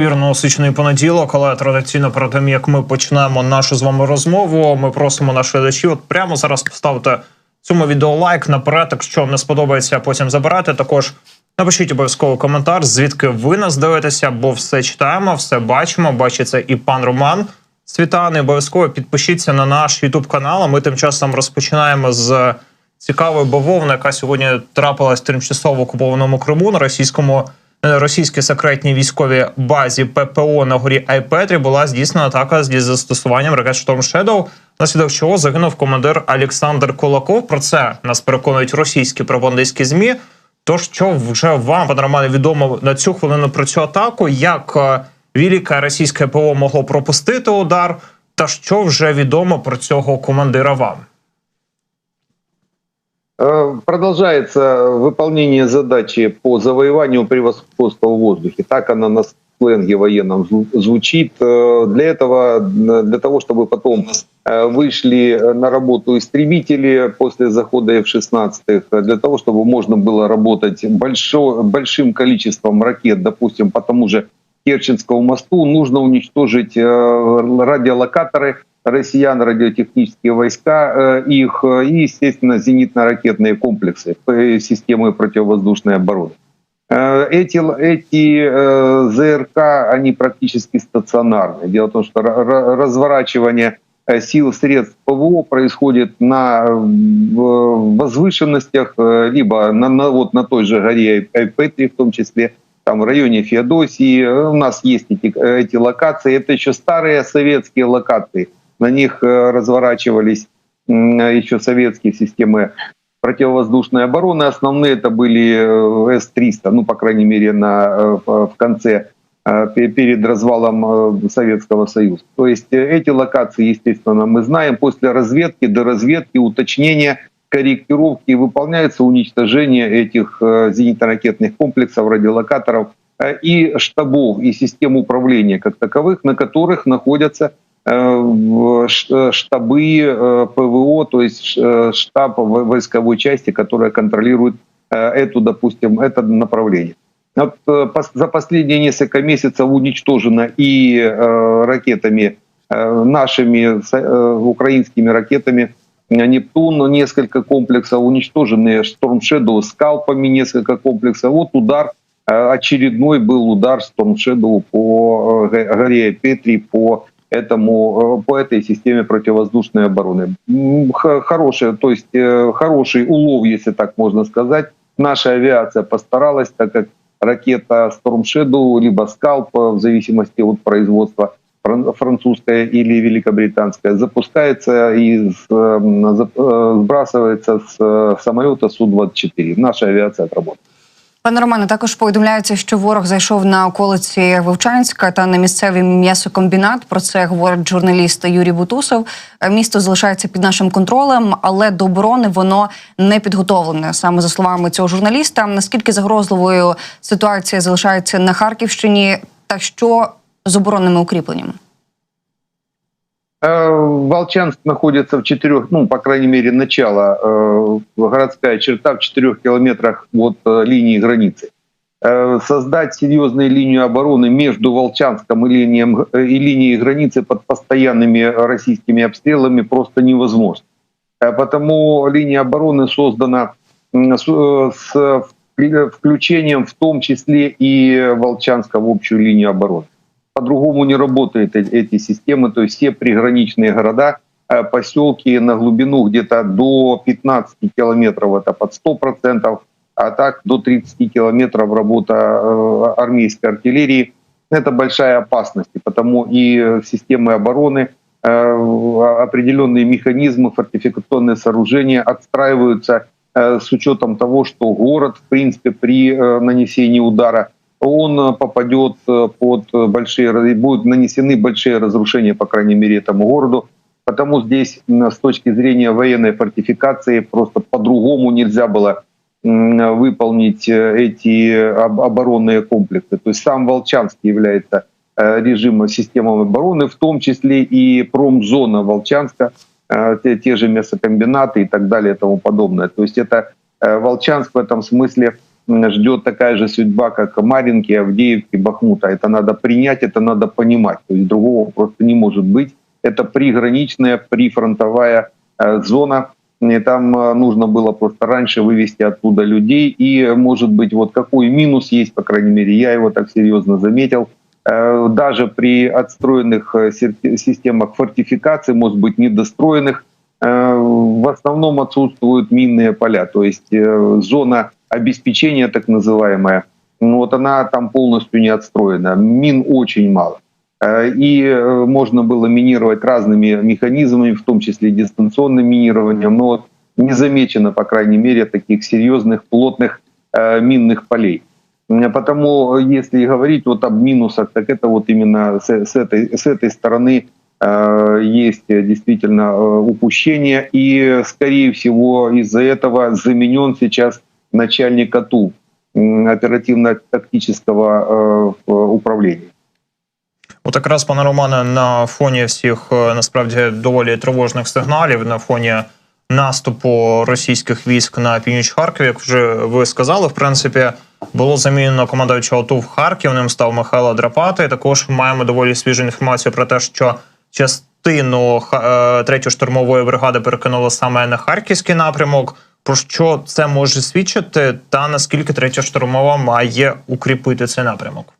Вірно, насичений понеділок, але традиційно перед тим, як ми почнемо нашу з вами розмову, ми просимо наших глядачів от прямо зараз поставити цьому відео лайк наперед. Якщо не сподобається, потім забирати. Також напишіть обов'язково коментар, звідки ви нас дивитеся, бо все читаємо, все бачимо. Бачиться і пан Роман Світаний. Обов'язково підпишіться на наш Ютуб канал. Ми тим часом розпочинаємо з цікавої бавовни, яка сьогодні трапилась тимчасово окупованому Криму на російському. Е, Російській секретній військовій базі ППО на горі Айпетрі була здійснена атака зі застосуванням ракет Storm Shadow, внаслідок чого загинув командир Олександр Кулаков. Про це нас переконують російські пропагандистські змі. То що вже вам, пане Романе, відомо на цю хвилину про цю атаку, як е, велике російське ПО могло пропустити удар, та що вже відомо про цього командира вам? Э, Продолжается выполнение задачи по завоеванию превосходства в воздухе. Так она на сленге военном зву- звучит. Э, Для этого, для того, чтобы потом э, вышли на работу истребители после захода F-16, э, для того, чтобы можно было работать большо- большим количеством ракет, допустим, по тому же Керченскому мосту, нужно уничтожить радиолокаторы россиян, радиотехнические войска э, их э, и, естественно, зенитно-ракетные комплексы э, системы противовоздушной обороны. Эти, эти ЗРК, они практически стационарны. Дело в том, что ра- ра- разворачивание сил средств ПВО происходит на возвышенностях, либо на, на- вот на той же горе Айпетри в том числе, там в районе Феодосии. У нас есть эти, эти локации. Это еще старые советские локации. На них э, разворачивались еще советские системы противовоздушной обороны. Основные это были э, С-300, ну, по крайней мере, на, э, в конце пе- перед развалом Советского Союза. То есть эти локации, естественно, мы знаем. После разведки, до разведки, уточнения, корректировки выполняется уничтожение этих зенитно-ракетных комплексов, радиолокаторов и штабов, и систем управления как таковых, на которых находятся штабы э, ПВО, то есть э, штаб во- войсковой части, которая контролирует э, эту, допустим, это направление. Вот, э, за последние несколько месяцев уничтожено и э, ракетами э, нашими э, украинскими ракетами э, Нептун несколько комплексов, уничтожены Storm Shadow скалпами несколько комплексов. Вот удар э, очередной был удар Storm Shadow по э, го- горе Петри по этому э, по этой системе противовоздушной обороны. М, х- Хорошая, то есть э, хороший улов, если так можно сказать. Наша авиация постаралась, так как ракета Storm Shadow либо Scalp, э, в зависимости от производства фран- французская или великобританская, запускается и сбрасывается с самолета Су-24. Наша авиация отработала. Пане Романе, також повідомляється, що ворог зайшов на околиці Вовчанська та на місцевий м'ясокомбінат. Про це говорить журналіст Юрій Бутусов. Е, Місто залишається під нашим контролем, але до оборони воно не підготовлене. Саме за словами цього журналіста, наскільки загрозливою ситуація залишається на Харківщині, та що з оборонними укріпленнями? Волчанск находится в четырех, ну, по крайней мере, начало, э, городская черта в четырех километрах от э, линии границы. Э, Создать серьезную линию обороны между Волчанском и, линием, э, и линией границы под постоянными российскими обстрелами просто невозможно. Э, Потому линия обороны создана с, э, с включением в том числе и Волчанска в общую линию обороны по-другому не работают эти системы. То есть все приграничные города, э, поселки на глубину где-то до 15 километров это под 100%, а так до 30 километров работа э, армейской артиллерии. Это большая опасность, потому и системы обороны, э, определенные механизмы, фортификационные сооружения отстраиваются с учетом того, что город, в принципе, при нанесении удара он э, попадет э, под э, большие, будут нанесены большие разрушения, по крайней мере, этому городу. Потому здесь с точки зрения военной фортификации просто по-другому нельзя было выполнить эти об- оборонные комплексы. То есть сам Волчанск является режимом, системой обороны, в том числе и промзона Волчанска, те, те же мясокомбинаты и так далее и тому подобное. То есть это Волчанск в этом смысле ждет такая же судьба, как Маринки, Авдеевки, Бахмута. Это надо принять, это надо понимать. То есть другого просто не может быть. Это приграничная, прифронтовая э, зона. И там э, нужно было просто раньше вывести оттуда людей. И, может быть, вот какой минус есть, по крайней мере, я его так серьезно заметил. Э, Даже при отстроенных э, системах фортификации, может быть, недостроенных, э, в основном отсутствуют минные поля. То есть э, зона обеспечения, так называемая, ну, вот она там полностью не отстроена. Мин очень мало. Э, И э, можно было минировать разными механизмами, в том числе дистанционным минированием, но вот не замечено, по крайней мере, таких серьезных, плотных э, минных полей. Потому, если говорить вот об минусах, так это вот именно с, с этой, с этой стороны э, есть действительно упущение, и, скорее всего, из-за этого заменен сейчас начальник АТУ м, оперативно-тактического э, управления. От якраз, пане Романе, на фоні всіх е, насправді доволі тривожних сигналів, на фоні наступу російських військ на північ Харків, як вже ви сказали, в принципі, було замінено командуючого ТУВ Харків. Ним став Михайло Драпати. Також маємо доволі свіжу інформацію про те, що частину е, третьої штурмової бригади перекинули саме на харківський напрямок. Про що це може свідчити, та наскільки третя штурмова має укріпити цей напрямок?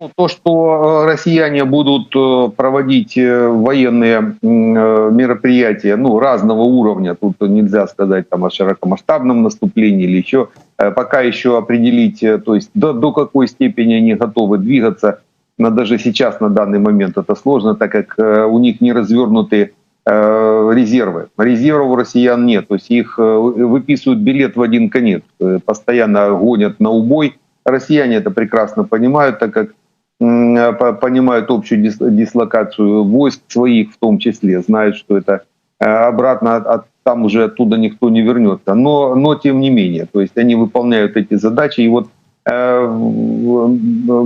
Ну, То, что э, россияне будут э, проводить э, военные м, э, мероприятия ну, разного уровня, тут нельзя сказать там, о широкомасштабном наступлении или еще, э, пока еще определить, э, то есть до, до какой степени они готовы двигаться, но даже сейчас на данный момент это сложно, так как э, у них не развернуты э, резервы. Резервов у россиян нет, то есть их э, выписывают билет в один конец, э, постоянно гонят на убой. Россияне это прекрасно понимают, так как понимают общую дис- дислокацию войск своих в том числе, знают, что это э, обратно от, там уже оттуда никто не вернется. Но, но тем не менее, то есть они выполняют эти задачи. И вот э,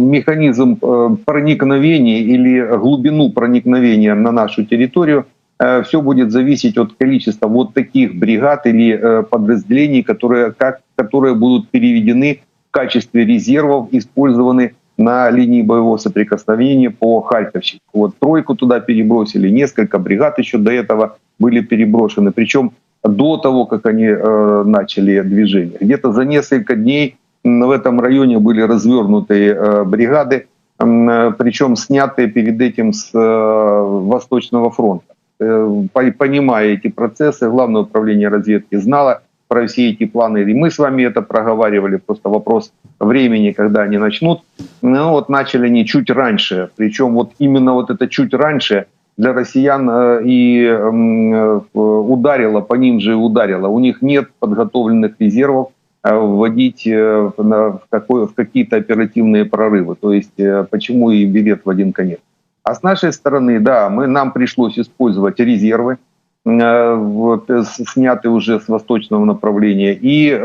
механизм э, проникновения или глубину проникновения на нашу территорию все будет зависеть от количества вот таких бригад или э, подразделений, которые, как, которые будут переведены в качестве резервов, использованы на линии боевого соприкосновения по Харьковщине. Вот тройку туда перебросили, несколько бригад еще до этого были переброшены, причем до того, как они э, начали движение. Где-то за несколько дней в этом районе были развернуты э, бригады, э, причем снятые перед этим с э, Восточного фронта. Э, по- Понимая эти процессы, Главное управление разведки знало про все эти планы, и мы с вами это проговаривали, просто вопрос времени, когда они начнут. Ну вот начали они чуть раньше, причем вот именно вот это чуть раньше для россиян э, и э, ударило, по ним же и ударило. У них нет подготовленных резервов вводить в какие-то оперативные прорывы. То есть почему и билет в один конец. А с нашей стороны, да, мы, нам пришлось использовать резервы, э, вот, э, с- снятые уже с восточного направления, и э,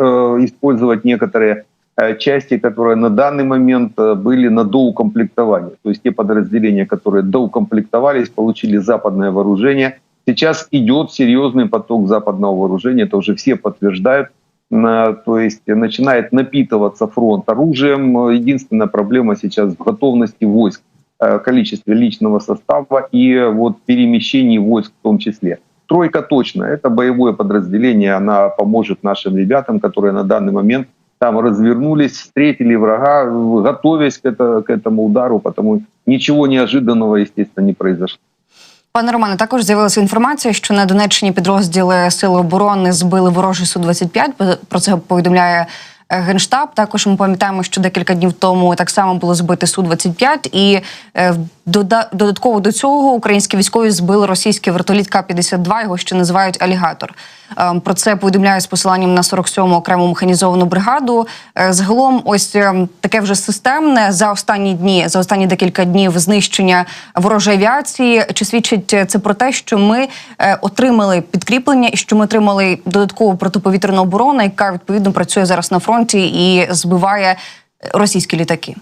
использовать некоторые э, части, которые на данный момент были на доукомплектовании. То есть те подразделения, которые доукомплектовались, получили западное вооружение. Сейчас идет серьезный поток западного вооружения, это уже все подтверждают. То есть начинает напитываться фронт оружием. Единственная проблема сейчас в готовности войск, количестве личного состава и э, вот перемещении войск в том числе. Тройка точно, это боевое подразделение, она поможет нашим ребятам, которые на данный момент там развернулись, встретили врага, э, готовясь к, это, к этому удару, потому ничего неожиданного, естественно, не произошло. Пане Романе, також з'явилася інформація, що на Донеччині підрозділи Сили оборони збили ворожий су 25 Про це повідомляє е, генштаб. Також ми пам'ятаємо, що декілька днів тому так само було збити су 25 і е, дода- додатково до цього українські військові збили російський вертоліт К-52, його ще називають алігатор. Е, Про це повідомляє з посиланням на 47-му окрему механізовану бригаду. Е, Загалом, ось е, таке вже системне за останні дні, за останні декілька днів знищення ворожої авіації. Чи свідчить це про те, що ми е, отримали підкріплення і що ми отримали додаткову протиповітряну оборону, яка відповідно працює зараз на фронті і збиває російські літаки?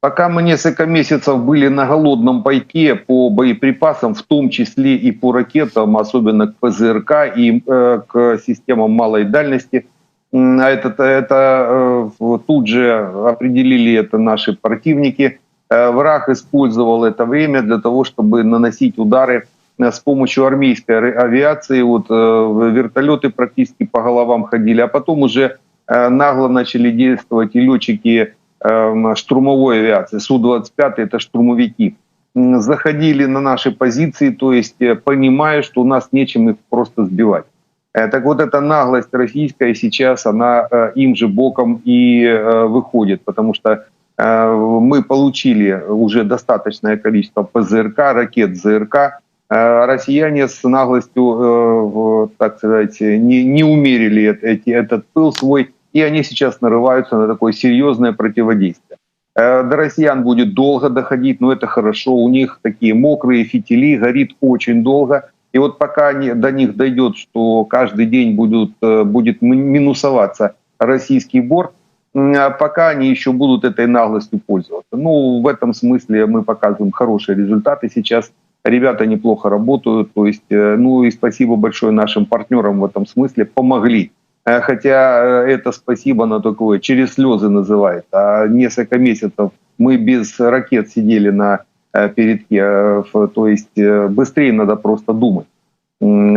Пока мы несколько месяцев были на голодном пайке по боеприпасам, в том числе и по ракетам, особенно к ПЗРК и э, к системам малой дальности, а Это, это э, тут же определили это наши противники. Э, Враг использовал это время для того, чтобы наносить удары э, с помощью армейской ар- авиации. Вот э, вертолеты практически по головам ходили, а потом уже э, нагло начали действовать и летчики штурмовой авиации. Су-25 это штурмовики. Заходили на наши позиции, то есть э, понимая, что у нас нечем их просто сбивать. Э, Так вот, эта наглость российская сейчас, она э, им же боком и выходит, потому что мы получили уже достаточное количество ПЗРК, ракет ЗРК. Россияне с наглостью, так сказать, не, не умерили эт- эти, этот пыл свой, и они сейчас нарываются на такое серьезное противодействие. Э, До россиян будет долго доходить, но это хорошо. У них такие мокрые фитили, горит очень долго. И вот пока они, до них дойдет, что каждый день будут, э, будет минусоваться российский борт, а пока они еще будут этой наглостью пользоваться. Ну, в этом смысле мы показываем хорошие результаты сейчас. Ребята неплохо работают. То есть, э, ну и спасибо большое нашим партнерам в этом смысле. Помогли. Э, Хотя э, это спасибо, оно такое через слезы называет. А несколько месяцев мы без ракет сидели на э, передке. То есть быстрее надо просто думать.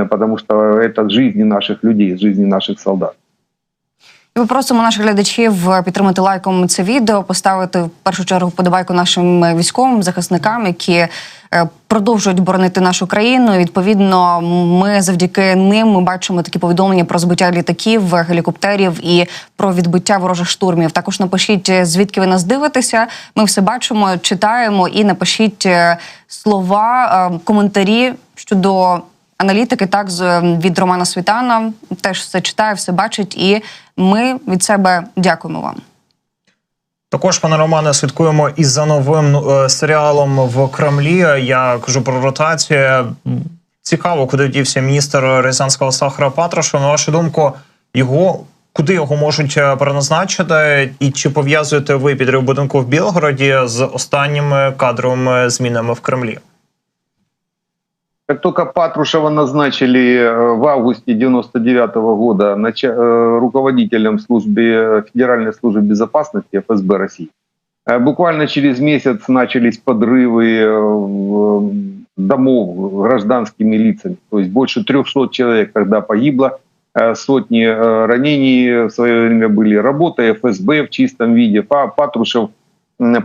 Потому что это жизни наших людей, жизни наших солдат. Ми просимо наших глядачів підтримати лайком це відео, поставити в першу чергу вподобайку нашим військовим захисникам, які е, продовжують боронити нашу країну. Відповідно, ми завдяки ним ми бачимо такі повідомлення про збиття літаків, гелікоптерів і про відбиття ворожих штурмів. Також напишіть, е, звідки ви нас дивитеся. Ми все бачимо, читаємо і напишіть е, слова, е, коментарі щодо аналітики, так з від Романа Світана теж все читає, все бачить, і ми від себе дякуємо вам. Також, пане Романе, слідкуємо і за новим е, серіалом в Кремлі. Я кажу про ротацію. Цікаво, куди дівся міністр Рязанського Сахара Патрушев. На вашу думку, його куди його можуть е, переназначити, і чи пов'язуєте ви підрив будинку в Білгороді з останніми кадровими змінами в Кремлі? Как только Патрушева назначили э, в августе 99 года э, руководителем службы, Федеральной службы безопасности ФСБ России, э, буквально через месяц начались подрывы э, э, домов гражданскими лицами. То есть больше 300 человек тогда погибло, э, сотни э, ранений в свое время были. Работа ФСБ в чистом виде. Па- Патрушев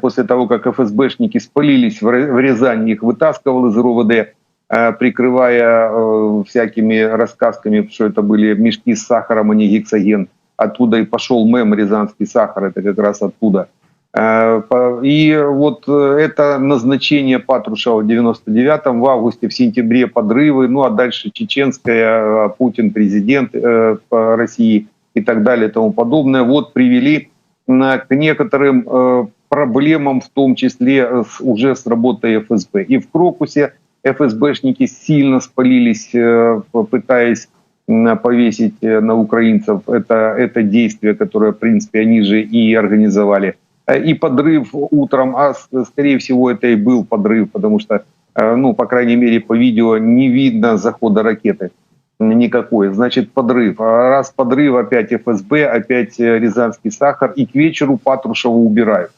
после того, как ФСБшники спалились в Рязани, их вытаскивал из РОВД, э, прикрывая э, всякими рассказками, что это были мешки с сахаром, а не гексоген. Оттуда и пошел мем «Рязанский сахар», это как раз оттуда. Э, И вот э, это назначение Патрушева в 99-м, в августе, в сентябре подрывы, ну а дальше чеченская, э, Путин президент э, России и так далее и тому подобное, вот привели к некоторым э, проблемам, в том числе э, уже с работой ФСБ. И в Крокусе ФСБшники сильно спалились, э, пытаясь повесить э, на украинцев это, это действие, которое, в принципе, они же и организовали. Э, И подрыв утром, а скорее всего это и был подрыв, потому что, ну, по крайней мере, по видео не видно захода ракеты никакой. Значит, подрыв. А раз подрыв, опять ФСБ, опять Рязанский сахар, и к вечеру Патрушева убирают.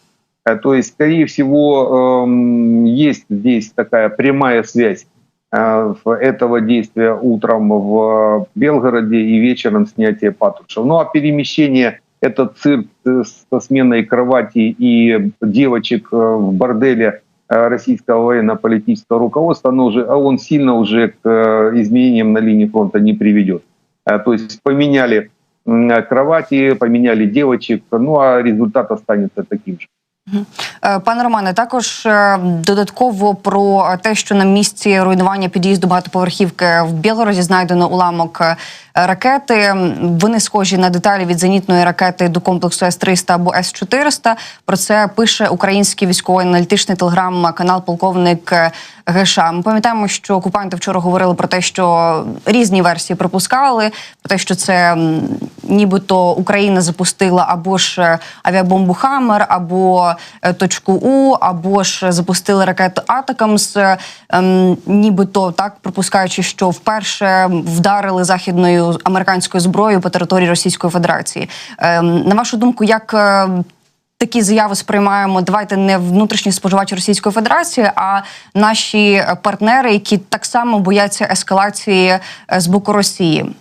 Э, То есть, скорее всего, эм, есть здесь такая прямая связь э, этого действия утром в Белгороде и вечером снятие Патрушева. Ну а перемещение этот цирк э, со сменой кровати и девочек в борделе российского военно-политического руководства, оно уже, а он сильно уже к изменениям на линии фронта не приведет. То есть поменяли кровати, поменяли девочек, ну а результат останется таким же. Е, Пане Романе, також е, додатково про те, що на місці руйнування під'їзду багатоповерхівки в Білгороді знайдено уламок е, ракети. Вони схожі на деталі від зенітної ракети до комплексу С-300 або С-400. Про це пише український військово-аналітичний телеграм-канал полковник Геша. Ми пам'ятаємо, що окупанти вчора говорили про те, що різні версії припускали, про те, що це нібито Україна запустила або ж авіабомбу Хаммер, або точку У, або ж запустили ракету Атакамс, е, ем, нібито так припускаючи, що вперше вдарили західною американською зброєю по території Російської Федерації. Ем, на вашу думку, як е, такі заяви сприймаємо? Давайте не внутрішні споживачі Російської Федерації, а наші е, партнери, які так само бояться ескалації е, з боку Росії.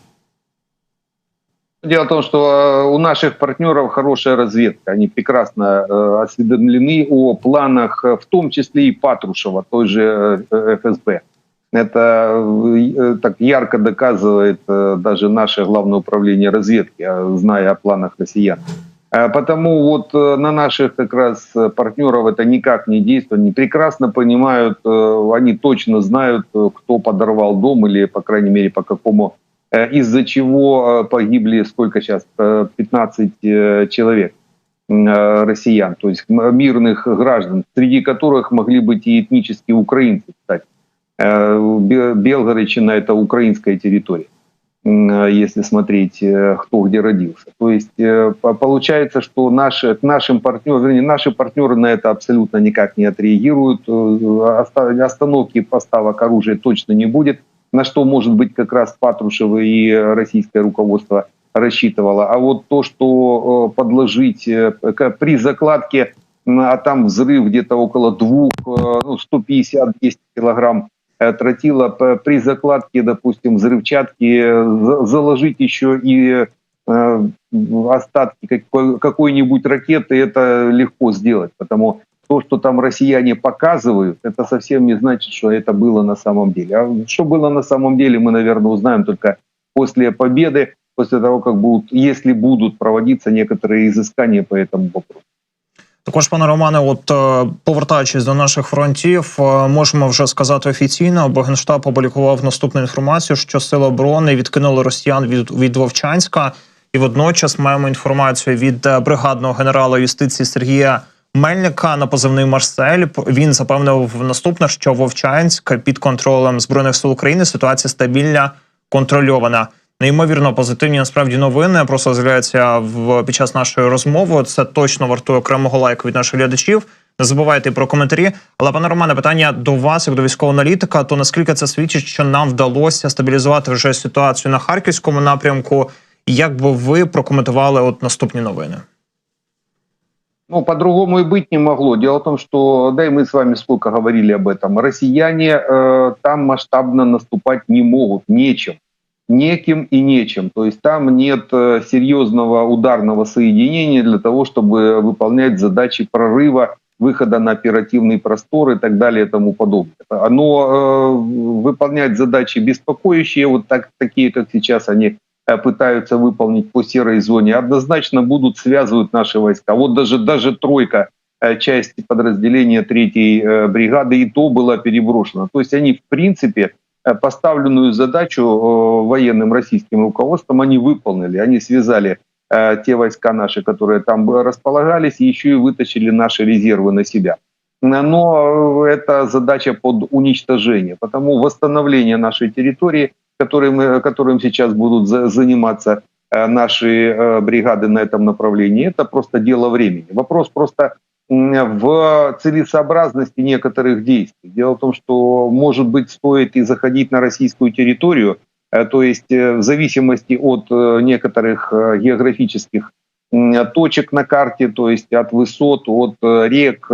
Дело в том, что э, у наших партнеров хорошая разведка. Они прекрасно э, осведомлены о планах, э, в том числе и Патрушева, той же ФСБ. Это так ярко доказывает даже наше главное управление разведки, зная о планах россиян. Потому вот на наших как раз партнеров это никак не действует. Они прекрасно понимают, они точно знают, кто подорвал дом или, по крайней мере, по какому из-за чего э, погибли сколько сейчас? Э, 15 э, человек э, россиян, то есть мирных граждан, среди которых могли быть и этнические украинцы, кстати. Э, Бе- Белгородчина – это украинская территория, э, если смотреть, э, кто где родился. То есть э, по- получается, что наши, к нашим партнерам, вернее, наши партнеры на это абсолютно никак не отреагируют. Э, оста- Остановки поставок оружия точно не будет на что, может быть, как раз Патрушев и российское руководство рассчитывало. А вот то, что э, подложить э, при закладке, а там взрыв где-то около двух, э, ну, 150-200 килограмм тротила, при закладке, допустим, взрывчатки за- заложить еще и остатки какой- какой-нибудь ракеты, это легко сделать, потому то, что там россияне показывают, это совсем не значит, что это было на самом деле. А что было на самом деле, мы, наверное, узнаем только после победы, после того, как будут, если будут проводиться некоторые изыскания по этому вопросу. Також, пане Романе, от е, повертаючись до наших фронтів, е, можемо вже сказати офіційно, бо генштаб опублікував наступну інформацію, що сили оборони відкинули росіян від, від Вовчанська, і водночас маємо інформацію від е, бригадного генерала юстиції Сергія Мельника на позивний Марсель. Він запевнив наступне, що Вовчанськ під контролем збройних сил України ситуація стабільна, контрольована. Неймовірно позитивні насправді новини просто з'являються в під час нашої розмови. Це точно вартує окремого лайку від наших глядачів. Не забувайте про коментарі. Але пане Романе, питання до вас, як до військового аналітика. То наскільки це свідчить, що нам вдалося стабілізувати вже ситуацію на харківському напрямку? Як би ви прокоментували от наступні новини? Ну, по-другому и быть не могло. Дело в том, что, да и мы с вами сколько говорили об этом, россияне э, там масштабно наступать не могут, нечем. Неким и нечем. То есть там нет э, серьезного ударного соединения для того, чтобы выполнять задачи прорыва, выхода на оперативный простор и так далее и тому подобное. Оно э, выполнять задачи беспокоящие, вот так, такие, как сейчас они пытаются выполнить по серой зоне, однозначно будут связывать наши войска. Вот даже, даже тройка э, части подразделения третьей э, бригады и то была переброшена. То есть они, в принципе, э, поставленную задачу э, военным российским руководством они выполнили. Они связали э, те войска наши, которые там располагались, и еще и вытащили наши резервы на себя. Но э, это задача под уничтожение. Потому восстановление нашей территории, которым, э, которым сейчас будут за- заниматься э, наши э, бригады на этом направлении, это просто дело времени. Вопрос просто в целесообразности некоторых действий. Дело в том, что, может быть, стоит и заходить на российскую территорию, то есть в зависимости от некоторых географических точек на карте, то есть от высот, от рек,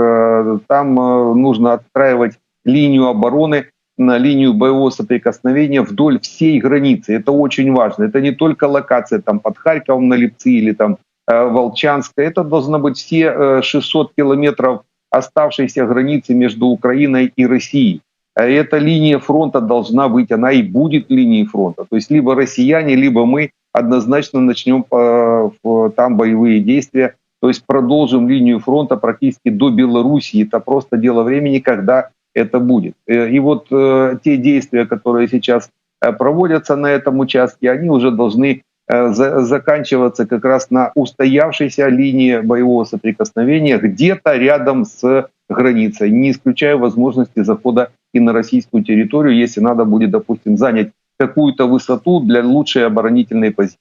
там нужно отстраивать линию обороны, на линию боевого соприкосновения вдоль всей границы. Это очень важно. Это не только локация там под Харьковом на Липцы или там э, Волчанска. Это должно быть все э, 600 километров оставшейся границы между Украиной и Россией. Э, Эта линия фронта должна быть, она и будет линией фронта. То есть либо россияне, либо мы однозначно начнем э, там боевые действия, то есть продолжим линию фронта практически до Белоруссии. Это просто дело времени, когда это будет. Э, И вот э, те действия, которые сейчас э, проводятся на этом участке, они уже должны э, за- заканчиваться как раз на устоявшейся линии боевого соприкосновения где-то рядом с границей, не исключая возможности захода и на российскую территорию, если надо будет, допустим, занять какую-то высоту для лучшей оборонительной позиции.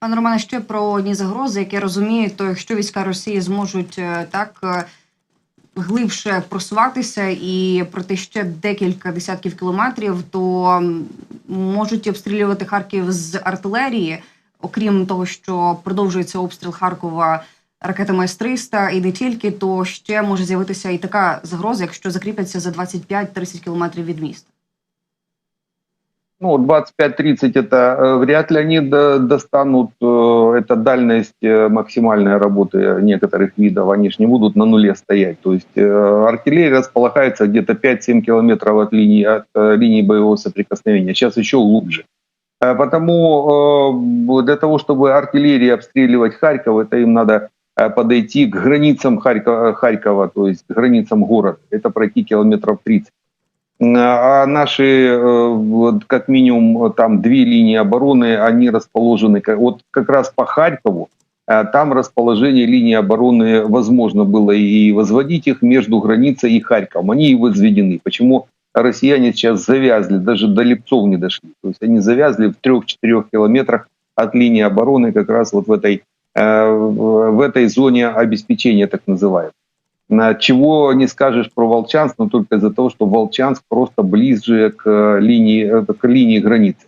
Пане Романе, ще про одні загрози, які я розумію, то якщо війська Росії зможуть е, так е, глибше просуватися і пройти ще декілька десятків кілометрів, то можуть обстрілювати Харків з артилерії, окрім того, що продовжується обстріл Харкова ракетами С-300 і не тільки, то ще може з'явитися і така загроза, якщо закріпляться за 25-30 кілометрів від міста. Ну, 25-30 это э, вряд ли они до- достанут. э, Это дальность э, максимальной работы некоторых видов. Они же не будут на нуле стоять. То есть артиллерия располагается где-то 5-7 километров от линии, от линии боевого соприкосновения. Сейчас еще. Э, Потому для того, чтобы артиллерия обстреливать Харьков, это им надо подойти к границам Харькова, Харькова, то есть к границам города. Это пройти километров 30. А наши, э, как минимум, там две линии обороны, они расположены, вот как раз по Харькову, э, там расположение линии обороны возможно было и возводить их между границей и Харьковом. Они и возведены. Почему россияне сейчас завязли, даже до Липцов не дошли. То есть они завязли в 3-4 километрах от линии обороны как раз вот в этой, э, в этой зоне обеспечения, так называемой. На Чего не скажешь про Волчанск, но только из-за того, что Волчанск просто ближе к э, линии, э, к линии границы.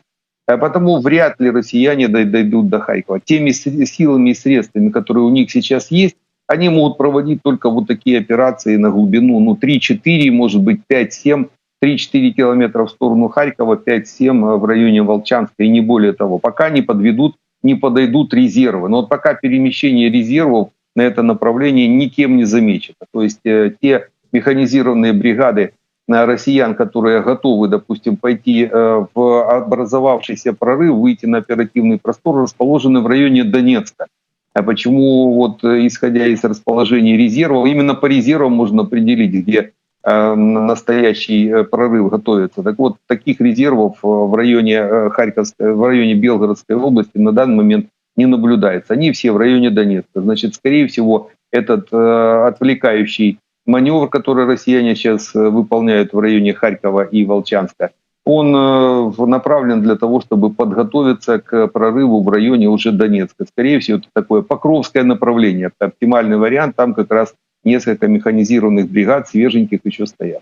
Э, Потому вряд ли россияне дой- дойдут до Харькова. Теми силами и средствами, которые у них сейчас есть, они могут проводить только вот такие операции на глубину, ну, 3-4, может быть, 5-7, 3-4 километра в сторону Харькова, 5-7 в районе Волчанска и не более того. Пока не подведут, не подойдут резервы. Но вот пока перемещение резервов на это направление никем не замечено. То есть э, те механизированные бригады э, россиян, которые готовы, допустим, пойти э, в образовавшийся прорыв, выйти на оперативный простор, расположены в районе Донецка. А почему, вот, исходя из расположения резервов, именно по резервам можно определить, где настоящий прорыв готовится. Так вот, таких резервов в районе Харьковской, в районе Белгородской области на данный момент не наблюдается. Они все в районе Донецка. Значит, скорее всего, этот э, отвлекающий маневр, который россияне сейчас э, выполняют в районе Харькова и Волчанска, он э, направлен для того, чтобы подготовиться к прорыву в районе уже Донецка. Скорее всего, это такое покровское направление. Это оптимальный вариант. Там как раз несколько механизированных бригад свеженьких еще стоят.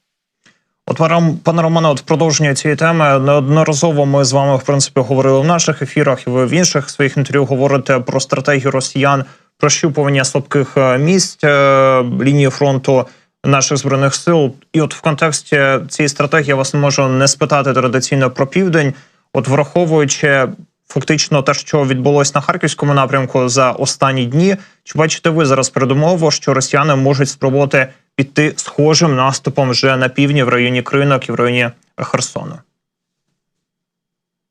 От пане- Романе, от в продовження цієї теми неодноразово ми з вами в принципі говорили в наших ефірах. І ви в інших своїх інтерв'ю говорите про стратегію росіян прощупування слабких е, місць е, лінії фронту наших збройних сил. І от в контексті цієї стратегії я вас не можу не спитати традиційно про південь. От враховуючи фактично те, що відбулось на харківському напрямку за останні дні, чи бачите ви зараз передумову, що росіяни можуть спробувати піти схожим наступом вже на півдні в районі Кринок і в районі Херсону?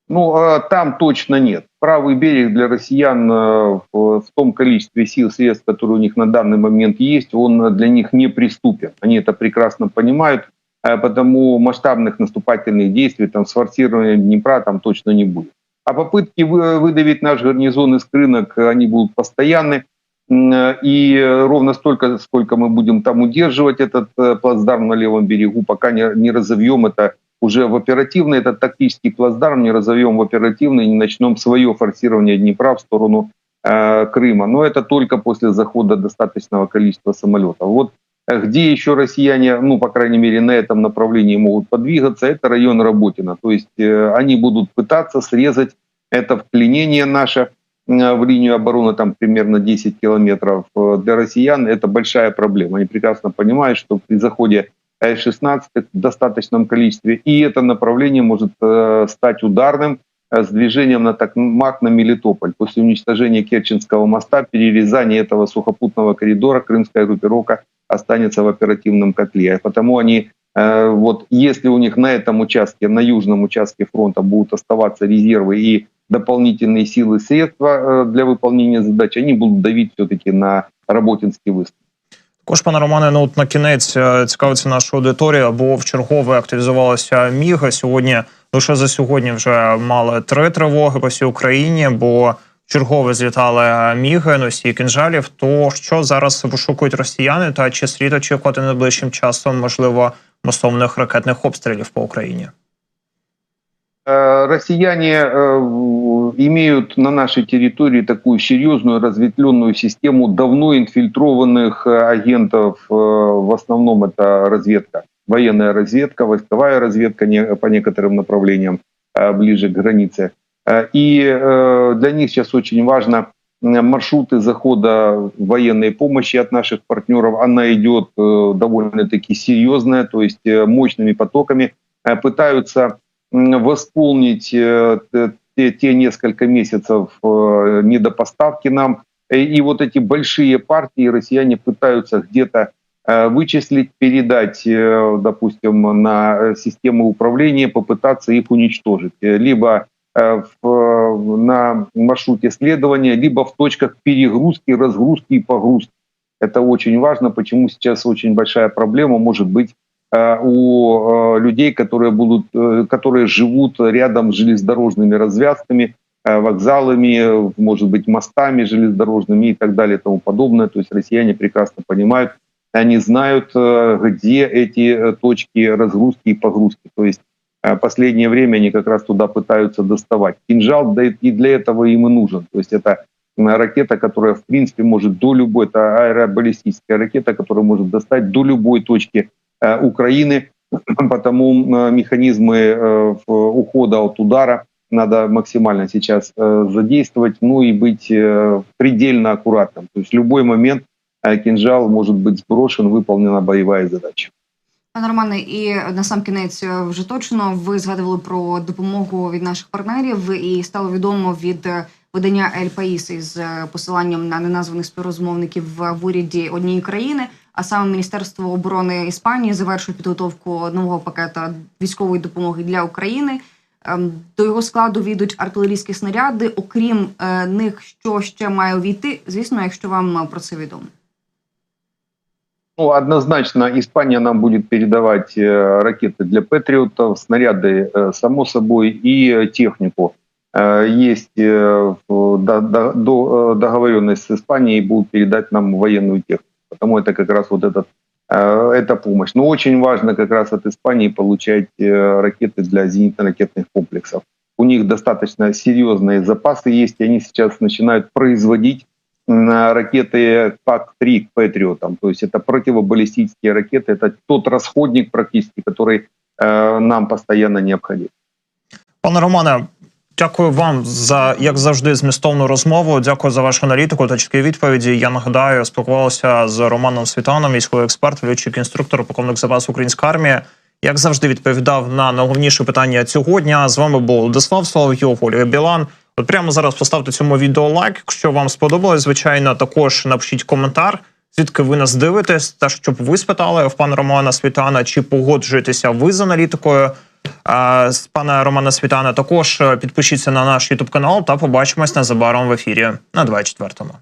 Ну, а там точно нет. Правый берег для россиян э, в в том количестве сил, средств, которые у них на данный момент есть, он для них неприступен. Они это прекрасно понимают, э, потому масштабных наступательных действий, там, с форсированием Днепра там точно не будет. А попытки вы- выдавить наш гарнизон из рынок, они будут постоянны. Э, И э, ровно столько, сколько мы будем там удерживать этот э, плацдарм на левом берегу, пока не, не разовьем это уже в оперативный, этот тактический плацдарм не разовьем в оперативный, не начнем свое форсирование Днепра в сторону э, Крыма. Но это только после захода достаточного количества самолетов. Вот где еще россияне, ну, по крайней мере, на этом направлении могут подвигаться, это район Работина. То есть э, они будут пытаться срезать это вклинение наше в линию обороны, там примерно 10 километров. Э, Для россиян это большая проблема. Они прекрасно понимают, что при заходе С-16 в достаточном количестве, и это направление может э, стать ударным э, с движением на Токмак на Мелитополь. После уничтожения Керченского моста, перерезания этого сухопутного коридора, крымская группировка останется в оперативном котле. Потому они, э, вот если у них на этом участке, на южном участке фронта будут оставаться резервы и дополнительные силы, средства э, для выполнения задач, они будут давить все-таки на Работинский выступ. Також, пане Романе, ну от на кінець е, цікавиться наша аудиторія, бо в чергове активізувалася міга. Сьогодні лише за сьогодні вже мали три тривоги по всій Україні, бо чергове злітали міги, носії кінжалів. То що зараз вишукують росіяни, та чи слід очікувати найближчим часом можливо масовних ракетних обстрілів по Україні? Э, Россияне э, имеют на нашей территории такую серьезную разветвленную систему давно инфильтрованных э, агентов. В основном это разведка, военная разведка, войсковая разведка по некоторым направлениям ближе к границе. И для них сейчас очень важно маршруты захода военной помощи от наших партнеров. Она идет довольно-таки серьезная, то есть мощными потоками пытаются восполнить э, те, несколько месяцев э, недопоставки нам. Э, И вот эти большие партии россияне пытаются где-то вычислить, передать, допустим, на систему управления, попытаться их уничтожить. Либо в, на маршруте следования, либо в точках перегрузки, разгрузки и погрузки. Это очень важно, почему сейчас очень большая проблема может быть у э, людей, которые будут, э, которые живут рядом с железнодорожными развязками, э, вокзалами, э, может быть, мостами железнодорожными и так далее и тому подобное. То есть россияне прекрасно понимают, они знают, э, где эти э, точки разгрузки и погрузки. То есть э, последнее время они как раз туда пытаются доставать. Кинжал и для этого им и нужен. То есть это ракета, которая в принципе может до любой, это аэробаллистическая ракета, которая может достать до любой точки э, Украины, потому э, механизмы э, в- ухода от удара надо максимально сейчас э, задействовать, ну и быть э, предельно аккуратным. То есть в любой момент э, кинжал может быть сброшен, выполнена боевая задача. Пане Романе, і на сам кінець е, вже точно ви згадували про допомогу від наших партнерів, і стало відомо від е, видання Ель Паїс із е, посиланням на неназваних співрозмовників в в уряді однієї країни. А саме Міністерство оборони Іспанії завершує підготовку нового пакета військової допомоги для України. Ем, До його складу війдуть артилерійські снаряди. Окрім е, них, що ще має увійти, звісно, якщо вам е, про це відомо. Ну, однозначно, Испания нам будет передавать э, ракеты для Патриотов, снаряды, э, само собой, и э, технику. Э, Есть э, в- до- до- до- э, договоренность с Испанией, будут передать нам военную технику. Потому это как раз вот этот, э, эта помощь. Но очень важно как раз от Испании получать э, ракеты для зенитно-ракетных комплексов. У них достаточно серьезные запасы есть, и они сейчас начинают производить ракеты ПАК-3 к Патриотам. То есть это противобаллистические ракеты, это тот расходник практически, который э, нам постоянно необходим. Пане Романе, дякую вам за як завжди змістовну розмову. Дякую за вашу аналітику та чіткі відповіді. Я нагадаю, спілкувалися з Романом Світаном, військовий експерт, льотчик інструктор, полковник запасу української армії. Як завжди, відповідав на найголовніші питання цього дня. З вами був Владислав Соловйов, Ольга Білан. От прямо зараз поставте цьому відео лайк. Якщо вам сподобалось, звичайно, також напишіть коментар. Звідки ви нас дивитесь, та щоб ви спитали в пана Романа Світана, чи погоджуєтеся ви з аналітикою з пана Романа Світана. Також е, підпишіться на наш Ютуб канал та побачимось незабаром в ефірі на 24-му.